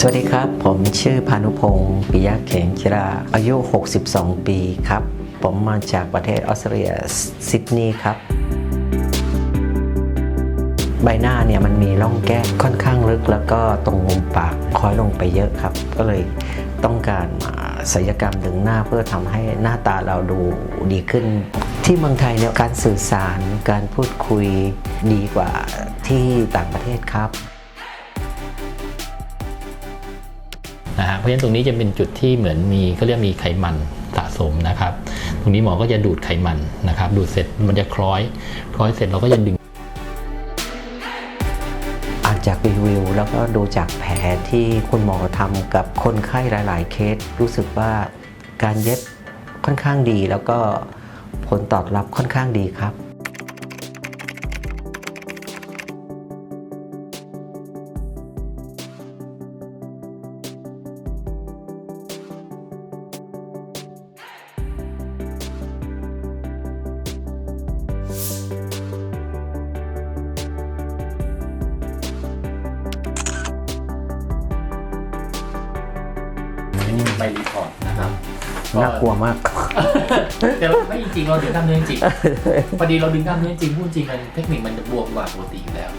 สวัสดีครับ ผมชื่อพานุพงศ์ปิยะเขงจิราอายุ 62 ปีครับ ผมมาจากประเทศออสเตรเลียซิดนีย์ครับ ใบหน้าเนี่ยมันมีร่องแก้มค่อนข้างลึก แล้วก็ตรงมุมปากคอยลงไปเยอะครับ ก็เลยต้องการอ่าศัลยกรรมดึงหน้าเพื่อทำให้หน้าตาเราดูดีขึ้น ที่เมืองไทยเนี่ยการสื่อสารการพูดคุยดีกว่าที่ต่างประเทศครับ นะฮะเพราะฉะนั้นตรงนี้จะเป็นจุดที่เหมือนมีเขาเรียกมีไขมันสะสมนะครับ ตรงนี้หมอก็จะดูดไขมันนะครับ ดูดเสร็จมันจะคล้อย คล้อยเสร็จเราก็จะดึงอ่านจากรีวิวแล้วก็ดูจากแผลที่คุณหมอทำกับคนไข้หลาย ๆ เคส รู้สึกว่าการเย็บค่อนข้างดีแล้วก็ผลตอบรับค่อนข้างดีครับ รีพอร์ตนะครับน่ากลัวมาก แต่เราไม่จริงๆเราดึงกล้ามเนื้อจริงพอดีเราดึงกล้ามเนื้อจริงพูดจริงมันเทคนิคมันจะบวกกว่าปกติอยู่แล้ว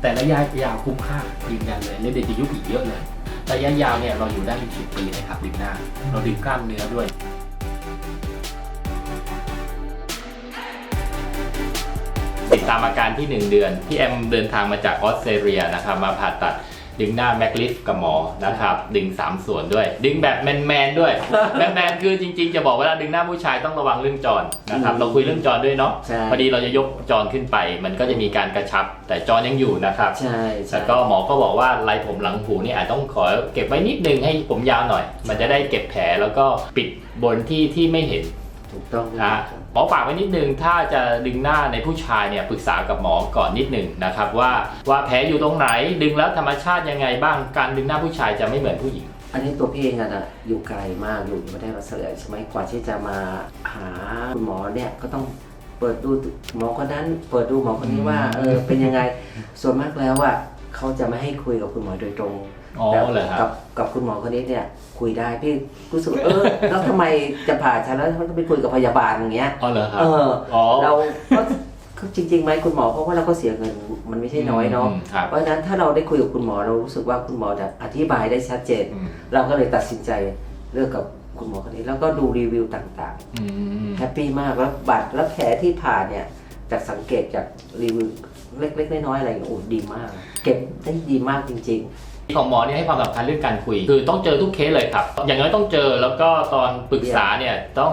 แต่ระยะยาวคุ้มค่ายืนยันเลยเลเดตยุคอีกเยอะเลยระยะยาวเนี่ยเราอยู่ได้เป็นสิบปีเลยครับดึงหน้า เราดึงกล้ามเนื้อด้วยติดตามอาการที่ 1 เดือน พี่แอมเดินทางมาจากออสเตรเลียนะครับมาผ่าตัด ดึงหน้าแม็กลิฟกับหมอนะครับ ดึง 3 ส่วนด้วย ดึงแบบแมนๆด้วยแมนๆคือจริง ๆ จะบอกเวลาดึงหน้าผู้ชายต้องระวังเรื่องจรนะครับเราคุยเรื่องจรด้วยเนาะใช่พอดีเราจะยกจรขึ้นไป มันก็จะมีการกระชับ แต่จรยังอยู่นะครับใช่แล้วก็หมอก็บอกว่าลายผมหลังหูนี่อาจต้องขอเก็บไว้นิดนึงให้ผมยาวหน่อย มันจะได้เก็บแผลแล้วก็ปิดบนที่ที่ไม่เห็น ถูกต้องนะหมอฝากไว้นิดนึงถ้าจะดึงหน้าในผู้ชายเนี่ยปรึกษากับหมอก่อนนิดนึงนะครับว่าว่าแผลอยู่ตรงไหนดึงแล้วธรรมชาติยังไงบ้างการดึงหน้าผู้ชายจะไม่เหมือนผู้หญิง อันนี้ตัวพี่เองอะนะอยู่ไกลมากอยู่ในประเทศออสเตรเลียใช่ไหมกว่าที่จะมาหาคุณหมอเนี่ยก็ต้องเปิดดูหมอคนนั้น เปิดดูหมอคนนี้ว่าเออเป็นยังไงส่วนมากแล้วอะเขาจะไม่ให้คุยกับคุณหมอโดยตรง อ๋อแต่เหรอครับกับกับคุณหมอคนนี้เนี่ย คุยได้พี่รู้สึกว่าเออ แล้วทำไมจะผ่าฉันแล้วมันต้องไปคุยกับพยาบาลอย่างเงี้ย อ๋อเหรอครับเออ อ๋อ เราก็ก็จริงๆไหมคุณหมอเพราะว่าเราก็เสียเงินมันไม่ใช่น้อยเนาะมครับ เพราะฉะนั้นถ้าเราได้คุยกับคุณหมอเรารู้สึกว่าคุณหมอจะอธิบายได้ชัดเจน อืมเราก็เลยตัดสินใจเลือกกับคุณหมอคนนี้ แล้วก็ดูรีวิวต่างอืม ๆแฮปปี้มากแล้วบัตรแล้วแผลที่ผ่าเนี่ยจากสังเกตจากรีวิวเล็กๆน้อยๆอะไรอย่างเงี้ยโอ้ดีมาก เก็บได้ดีมากจริง ของหมอเนี่ยให้ความสำคัญเรื่องการคุย คือต้องเจอทุกเคสเลยครับ อย่างน้อยต้องเจอแล้วก็ตอนปรึกษาเนี่ยต้อง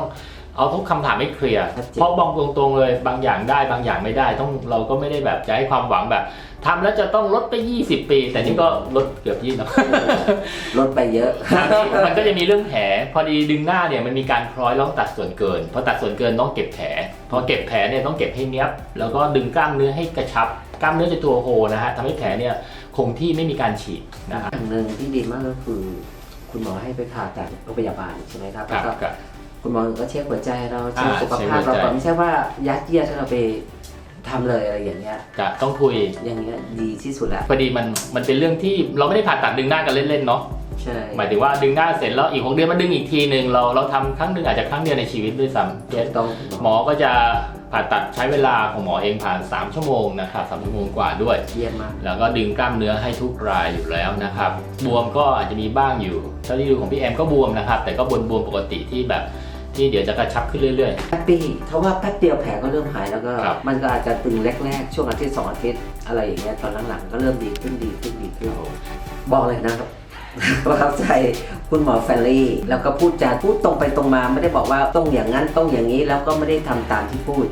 เอาทุกคำถามให้เคลียร์ ชัดเจน เพราะบอกตรงๆเลยบางอย่างได้บางอย่างไม่ได้ ต้องเราก็ไม่ได้แบบจะให้ความหวังแบบทำแล้วจะต้องลดไป 20 ปี แต่นี่ก็ลดเกือบยี่สิบๆลดไปเยอะ มันก็จะมีเรื่องแผลพอดีดึงหน้าเนี่ยมันมีการคล้อยแล้วต้องตัดส่วนเกินพอตัดส่วนเกินต้องเก็บแผลพอเก็บแผลเนี่ยต้องเก็บให้เนี้ยบ แล้วก็ดึงกล้ามเนื้อให้กระชับ กล้ามเนื้อจะตัวโฮนะฮะทำให้แผลเนี่ย คงที่ไม่มีการฉีกนะฮะอย่างหนึ่งที่ดีมากก็คือ คุณหมอให้ไปผ่าตัดโรงพยาบาลใช่ไหมครับครัแล้วบก็ครับคุณหมอก็เช็คหัวใจเราเช็คอ่าสุขภาพเช็คหัเราวใจก่อนไม่ใช่ว่ายัดเยียดให้เราไปทำเลยอะไรอย่างเงี้ยจะต้องคุยอย่างเงี้ยดีที่สุดละพอดีมันมันเป็นเรื่องที่เราไม่ได้ผ่าตัดดึงหน้ากันเล่นๆเนาะ ใช่ หมายถึงว่าดึงหน้าเสร็จแล้วอีกหกเดือนมาดึงอีกทีหนึ่งเราเราทำครั้งหนึ่งอาจจะครั้งเดียวในชีวิตด้วยซ้ำเช่นต้อง หมอก็จะผ่าตัดใช้เวลาของหมอเองผ่าน 3 ชั่วโมงนะครับสามชั่วโมงกว่าด้วย เยี่ยมมาก แล้วก็ดึงกล้ามเนื้อให้ทุกรายอยู่แล้วนะครับ บวมก็อาจจะมีบ้างอยู่เท่าที่ดูของพี่แอมก็บวมนะครับ แต่ก็บนบวมปกติที่แบบที่เดี๋ยวจะกระชับขึ้นเรื่อย แฮปปี้เพราะว่าแป๊บเดียวแผลก็เริ่มหายแล้วก็ ครับ มันก็อาจจะตึงแรกๆ ช่วงอาทิตย์สองอาทิตย์อะไรอย่างเงี้ยตอนหลังๆ ก็เริ่มดีขึ้นดีขึ้นดีขึ้นบอกเลยนะครับ ประทับใจคุณหมอแฟรลี่ แล้วก็พูดจาพูดตรงไปตรงมาไม่ได้บอกว่าต้องอย่างนั้นต้องอย่างนี้แล้วก็ไม่ได้ทำตามที่พูด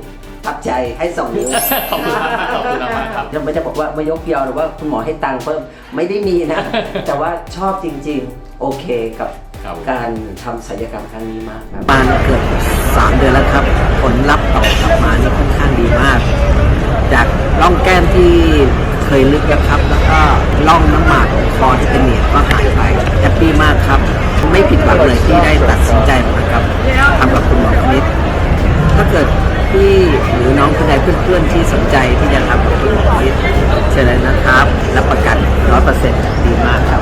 ประทับใจให้สองนิ้วๆขอบคุณมากขอบคุณมากครับ ยังไม่ได้บอกว่ามายกยอหรือว่าคุณหมอให้ตังค์เพิ่มไม่ได้มีนะ แต่ว่าชอบจริงๆ โอเคกับครับการทำศัลยกรรมครั้งนี้มากครับมาเกือบสามเดือนแล้วครับ ผลลัพธ์ตอบกลับมานี่ค่อนข้างดีมาก จากร่องแก้มที่เค ยลึกนะครับ แล้วก็ล่องน้ำหมากคอที่เป็นเหนียวก็หายไปแฮปปี้มากครับ ไม่ผิดหวังเลยที่ได้ตัดสินใจนะครับทำกับคุณหมอคณิตถ้าเกิดพี่หรือน้องคนใดเพื่อนๆที่สนใจที่จะทำกับคุณหมอคณิตเชิญเลยนะครับ รับประกันร้อยเปอร์เซ็นต์ดีมากครับ